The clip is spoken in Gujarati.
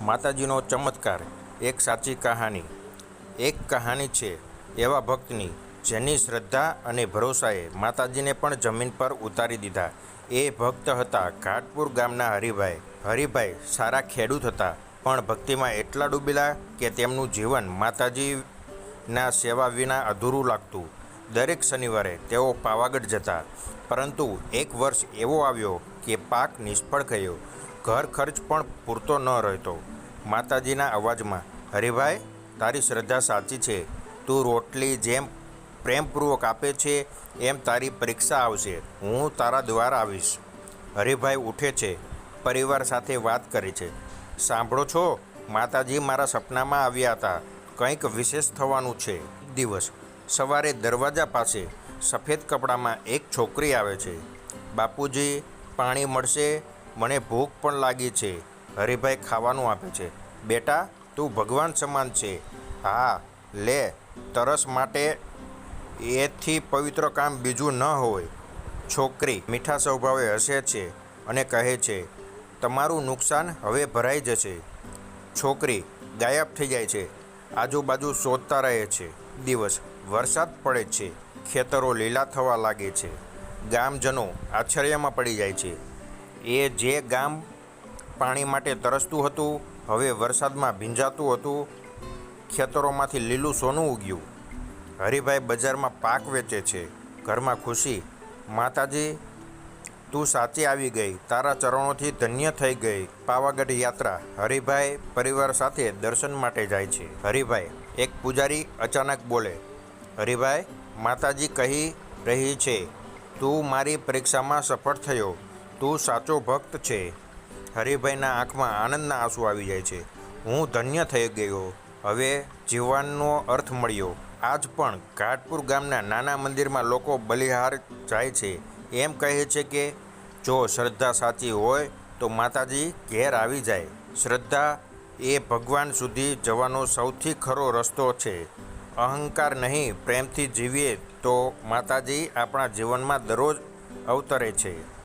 માતાજીનો ચમત્કાર, એક સાચી કહાની. એક કહાની છે, એવા ભક્તની જેની શ્રદ્ધા અને ભરોસાએ માતાજીને પણ જમીન પર ઉતારી દીધા. એ ભક્ત હતા ઘાટપુર ગામના હરિભાઈ. હરિભાઈ સારા ખેડૂત હતા, પણ ભક્તિમાં એટલા ડૂબેલા કે તેમનું જીવન માતાજીના સેવા વિના અધૂરું લાગતું. દરેક શનિવારે તેઓ પાવાગઢ જતા. પરંતુ એક વર્ષ એવો આવ્યો કે પાક નિષ્ફળ ગયો. ઘર ખર્ચ પણ પૂરતો ન રહેતો. માતાજીના અવાજમાં હરિભાઈ તારી શ્રદ્ધા સાચી છે. તું રોટલી જેમ પ્રેમપૂર્વક આપે છે, એમ તારી પરીક્ષા આવશે. હું તારા દ્વારા આવીશ. હરિભાઈ ઉઠે છે. પરિવાર સાથે વાત કરે છે. સાંભળો છો, માતાજી મારા સપનામાં આવ્યા હતા. કંઈક વિશેષ થવાનું છે. દિવસ સવારે દરવાજા પાસે સફેદ કપડામાં એક છોકરી આવે છે. બાપુજી, પાણી મળશે? મને ભૂખ પણ લાગી છે. હરિભાઈ ખાવાનું આપે છે. બેટા, તું ભગવાન સમાન છે. હા, લે, તરસ માટે એથી પવિત્ર કામ બીજું ન હોય. છોકરી મીઠા સ્વભાવે હસે છે અને કહે છે, તમારું નુકસાન હવે ભરાઈ જશે. છોકરી ગાયબ થઈ જાય છે. આજુબાજુ શોધતા રહે છે. દિવસ વરસાદ પડે છે. ખેતરો લીલા થવા લાગે છે. ગામજનો આશ્ચર્યમાં પડી જાય છે. એ જે ગામ પાણી માટે તરસતું હતું, હવે વરસાદમાં ભીંજાતું હતું. ખેતરોમાંથી લીલું સોનું ઉગ્યું. હરિભાઈ બજારમાં પાક વેચે છે. ઘરમાં ખુશી. માતાજી, તું સાચી આવી ગઈ. તારા ચરણોથી ધન્ય થઈ ગઈ. પાવાગઢ યાત્રા હરિભાઈ પરિવાર સાથે દર્શન માટે જાય છે. હરિભાઈ, એક પૂજારી અચાનક બોલે, હરિભાઈ, માતાજી કહી રહી છે, તું મારી પરીક્ષામાં સફળ થયો, તું સાચો ભક્ત છે. હરિભાઈના આંખમાં આનંદના આંસુ આવી જાય છે. હું ધન્ય થઈ ગયો, હવે જીવનનો અર્થ મળ્યો. આજ પણ ઘાટપુર ગામના નાના મંદિરમાં લોકો બલિહાર જાય છે. એમ કહે છે કે, જો શ્રદ્ધા સાચી હોય, તો માતાજી ઘેર આવી જાય. શ્રદ્ધા એ ભગવાન સુધી જવાનો સૌથી ખરો રસ્તો છે. અહંકાર નહીં, પ્રેમથી જીવીએ તો માતાજી આપણા જીવનમાં દરરોજ અવતરે છે.